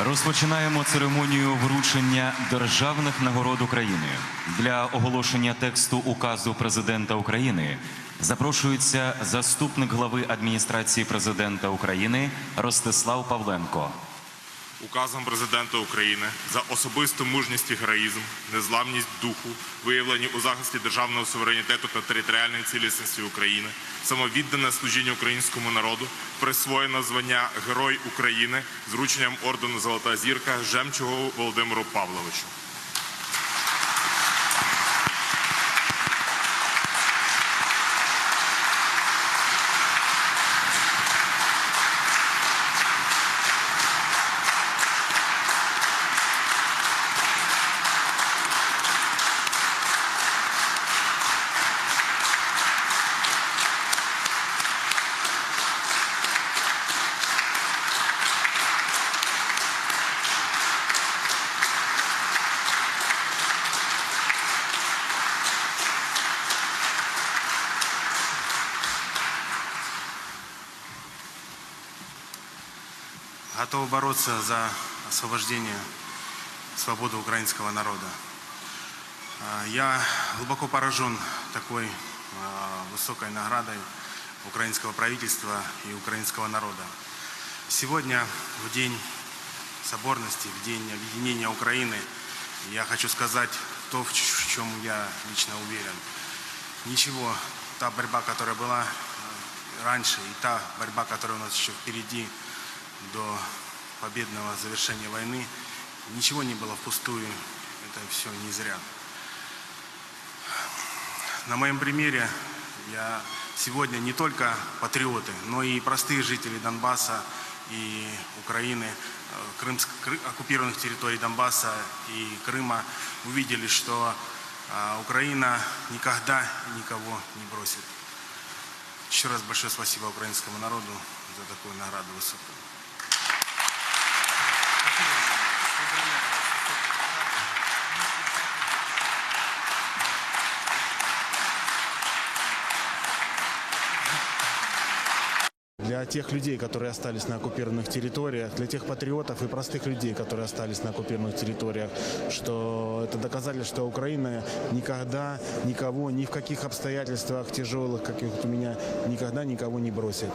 Розпочинаємо церемонію вручення державних нагород України. Для оголошення тексту указу президента України запрошується заступник глави адміністрації президента України Ростислав Павленко. Указом президента України за особисту мужність і героїзм, незламність духу, виявлені у захисті державного суверенітету та територіальної цілісності України, самовіддане служіння українському народу, присвоєно звання Герой України з врученням ордену Золота зірка Жемчугу Володимиру Павловичу. Готовы бороться за освобождение, свободу украинского народа. А, Я глубоко поражен такой а, высокой наградой украинского правительства и украинского народа. Сегодня, в день соборности, в день объединения Украины, я хочу сказать то, в чем я лично уверен. Ничего, та борьба, которая была э, раньше, и та борьба, которая у нас еще впереди, до победного завершения войны, ничего не было впустую, это все не зря. На моем примере я сегодня не только патриоты, но и простые жители Донбасса и Украины, э, крымск- кры- оккупированных территорий Донбасса и Крыма увидели, что а, Украина никогда никого не бросит. Еще раз большое спасибо украинскому народу за такую награду высокую. Для тех людей, которые остались на оккупированных территориях, для тех патриотов и простых людей, которые остались на оккупированных территориях, что это доказали, что Украина никогда никого, ни в каких обстоятельствах тяжелых, каких у меня, никогда никого не бросит.